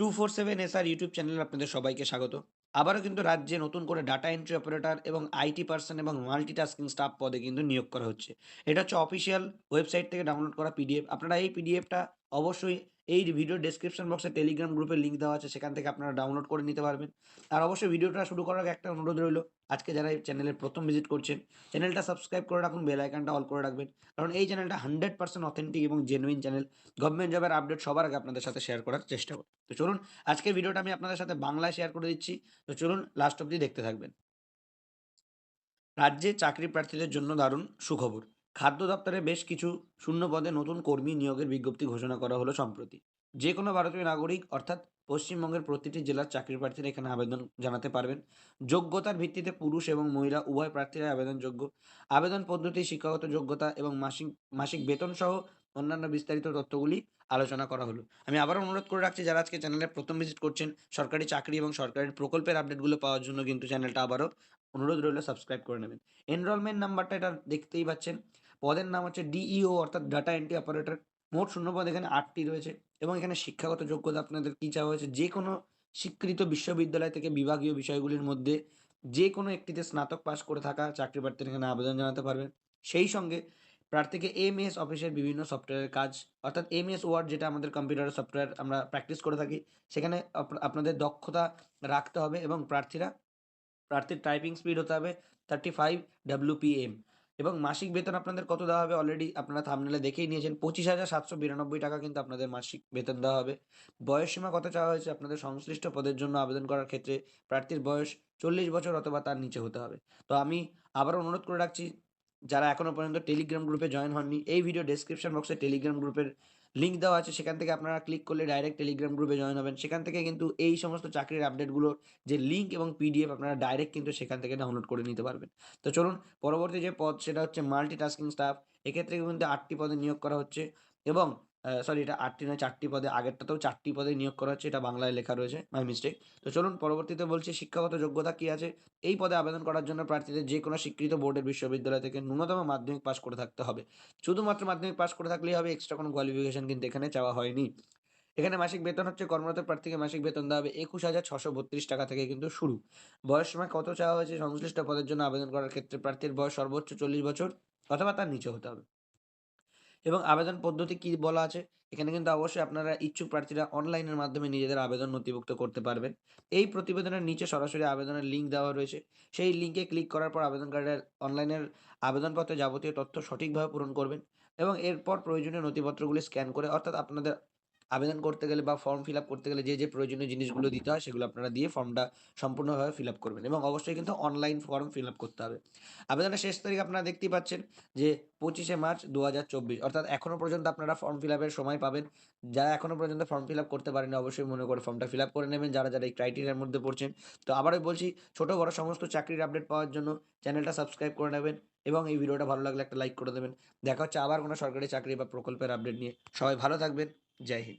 Two four seven SR YouTube চ্যানেলে আপনাদের সবাইকে স্বাগত। আবারও কিন্তু রাজ্যে নতুন করে ডাটা এন্ট্রি অপারেটর এবং আইটি পার্সন এবং মাল্টিটাস্কিং স্টাফ পদে কিন্তু নিয়োগ করা হচ্ছে। এটা হচ্ছে অফিসিয়াল ওয়েবসাইট থেকে ডাউনলোড করা পিডিএফ। আপনারা এই পিডিএফটা অবশ্যই এই ভিডিও ডেসক্রিপশন বক্সে টেলিগ্রাম গ্রুপের লিঙ্ক দেওয়া আছে, সেখান থেকে আপনারা ডাউনলোড করে নিতে পারবেন। আর অবশ্যই ভিডিওটা শুরু করার আগে একটা অনুরোধ রইল, আজকে যারা এই চ্যানেলের প্রথম ভিজিট করছেন চ্যানেলটা সাবস্ক্রাইব করে রাখুন বেল আইকনটা অল করে রাখবেন। কারণ এই চ্যানেলটা হান্ড্রেড পার্সেন্ট অথেন্টিক এবং জেনুইন চ্যানেল গভর্নমেন্ট জবের আপডেট সবার আগে আপনাদের সাথে শেয়ার করার চেষ্টা করি তো চলুন আজকের ভিডিওটা আমি আপনাদের সাথে বাংলায় শেয়ার করে দিচ্ছি। তো চলুন লাস্ট অবধি দেখতে থাকবেন। রাজ্যে চাকরি প্রার্থীদের জন্য দারুণ সুখবর। খাদ্য দপ্তরে বেশ কিছু শূন্য পদে নতুন কর্মী নিয়োগের বিজ্ঞপ্তি ঘোষণা করা হলো সম্প্রতি। যে কোনো ভারতীয় নাগরিক, অর্থাৎ পশ্চিমবঙ্গের প্রতিটি জেলার চাকরি প্রার্থীরা এখানে আবেদন জানাতে পারবেন। যোগ্যতার ভিত্তিতে পুরুষ এবং মহিলা উভয় প্রার্থীরা আবেদনযোগ্য। আবেদন পদ্ধতি, শিক্ষাগত যোগ্যতা এবং মাসিক মাসিক বেতন সহ অন্যান্য বিস্তারিত তথ্যগুলি আলোচনা করা হলো। আমি আবারও অনুরোধ করে রাখছি, যারা আজকে চ্যানেলে প্রথম ভিজিট করছেন, সরকারি চাকরি এবং সরকারি প্রকল্পের আপডেটগুলো পাওয়ার জন্য কিন্তু চ্যানেলটা আবারও অনুরোধ রইল সাবস্ক্রাইব করে নেবেন। এনরোলমেন্ট নাম্বারটা এটা দেখতেই পাচ্ছেন। পদের নাম হচ্ছে ডিইও অর্থাৎ ডাটা এন্ট্রি অপারেটর মোট শূন্যপদ এখানে আটটি রয়েছে এবং এখানে শিক্ষাগত যোগ্যতা আপনাদের কী চাওয়া হয়েছে? যে কোনো স্বীকৃত বিশ্ববিদ্যালয় থেকে বিভাগীয় বিষয়গুলির মধ্যে যে কোনো একটিতে স্নাতক পাশ করে থাকা চাকরি প্রার্থীরা এখানে আবেদন জানাতে পারবেন। সেই সঙ্গে প্রার্থীকে এমএস অফিসের বিভিন্ন সফটওয়্যারের কাজ, অর্থাৎ এমএস ওয়ার্ড যেটা আমাদের কম্পিউটারের সফটওয়্যার আমরা প্র্যাকটিস করে থাকি, সেখানে আপনাদের দক্ষতা রাখতে হবে এবং প্রার্থীরা, প্রার্থীর টাইপিং স্পিড হতে হবে থার্টি ফাইভ ডাব্লিউপিএম এবং মাসিক বেতন আপনাদের কত দেওয়া হবে? অলরেডি আপনারা থামনেলে দেখেই নিয়েছেন। পঁচিশ হাজার সাতশো বিরানব্বই টাকা কিন্তু আপনাদের মাসিক বেতন দেওয়া হবে। বয়সসীমা কত চাওয়া হয়েছে? আপনাদের সংশ্লিষ্ট পদের জন্য আবেদন করার ক্ষেত্রে প্রার্থীর বয়স চল্লিশ বছর অথবা তার নিচে হতে হবে। তো আমি আবারও অনুরোধ করে রাখছি, যারা এখনও পর্যন্ত টেলিগ্রাম গ্রুপে জয়েন হননি, এই ভিডিও ডেসক্রিপশন বক্সে টেলিগ্রাম গ্রুপের লিঙ্ক দেওয়া আছে, সেখান থেকে আপনারা ক্লিক করলে ডাইরেক্ট টেলিগ্রাম গ্রুপে জয়েন হবেন। সেখান থেকে কিন্তু এই সমস্ত চাকরির আপডেটগুলোর যে লিঙ্ক এবং পিডিএফ আপনারা ডাইরেক্ট কিন্তু সেখান থেকে ডাউনলোড করে নিতে পারবেন। তো চলুন, পরবর্তী যে পদ, সেটা হচ্ছে মাল্টিটাস্কিং স্টাফ এক্ষেত্রে কিন্তু আটটি পদে নিয়োগ করা হচ্ছে এবং সরি এটা আটটি নয়, চারটি পদে। আগেরটাতেও চারটি পদে নিয়োগ করা হচ্ছে, এটা বাংলায় লেখা রয়েছে। মাই মিস্টেক তো চলুন, পরবর্তীতে বলছি, শিক্ষাগত যোগ্যতা কী আছে? এই পদে আবেদন করার জন্য প্রার্থীদের যে কোনো স্বীকৃত বোর্ডের বিশ্ববিদ্যালয় থেকে ন্যূনতম মাধ্যমিক পাস করে থাকতে হবে। শুধুমাত্র মাধ্যমিক পাস করে থাকলেই হবে এক্সট্রা কোনো কোয়ালিফিকেশন কিন্তু এখানে চাওয়া হয়নি। এখানে মাসিক বেতন হচ্ছে, কর্মরত প্রার্থীকে মাসিক বেতন দেওয়া হবে একুশ হাজার ছশো বত্রিশ টাকা থেকে কিন্তু শুরু। বয়স সময় কত চাওয়া হয়েছে? সংশ্লিষ্ট পদের জন্য আবেদন করার ক্ষেত্রে প্রার্থীর বয়স সর্বোচ্চ চল্লিশ বছর অথবা তার নিচে হতে হবে। এবং আবেদন পদ্ধতি কি বলা আছে? এখানে কিন্তু অবশ্যই আপনারা ইচ্ছুক প্রার্থীরা অনলাইনের মাধ্যমে নিজেদের আবেদন নথিভুক্ত করতে পারবেন। এই প্রতিবেদনের নিচে সরাসরি আবেদনের লিঙ্ক দেওয়া রয়েছে। সেই লিঙ্কে ক্লিক করার পর আবেদনকারীরা অনলাইনের আবেদনপত্রে যাবতীয় তথ্য সঠিকভাবে পূরণ করবেন এবং এরপর প্রয়োজনীয় নথিপত্রগুলি স্ক্যান করে অর্থাৎ আপনাদের আবেদন করতে গেলে বা ফর্ম ফিল আপ করতে গেলে যে যে প্রয়োজনীয় জিনিসগুলো দিতে হয়, সেগুলো আপনারা দিয়ে ফর্মটা সম্পূর্ণভাবে ফিল আপ করবেন এবং অবশ্যই কিন্তু অনলাইন ফর্ম ফিল আপ করতে হবে। আবেদনের শেষ তারিখ আপনারা দেখতেই পাচ্ছেন যে, পঁচিশে মার্চ দু হাজার চব্বিশ, অর্থাৎ এখনও পর্যন্ত আপনারা ফর্ম ফিল আপের সময় পাবেন। যারা এখনও পর্যন্ত ফর্ম ফিল আপ করতে পারেনি অবশ্যই মনে করে ফর্মটা ফিল আপ করে নেবেন। যারা যারা এই ক্রাইটেরিয়ার মধ্যে পড়ছেন, তো আবারও বলছি, ছোটো, বড় সমস্ত চাকরির আপডেট পাওয়ার জন্য চ্যানেলটা সাবস্ক্রাইব করে নেবেন এবং এই ভিডিওটা ভালো লাগলে একটা লাইক করে দেবেন। দেখা হচ্ছে আবার কোনো সরকারি চাকরি বা প্রকল্পের আপডেট নিয়ে। সবাই ভালো থাকবেন। জয় হিন্দ।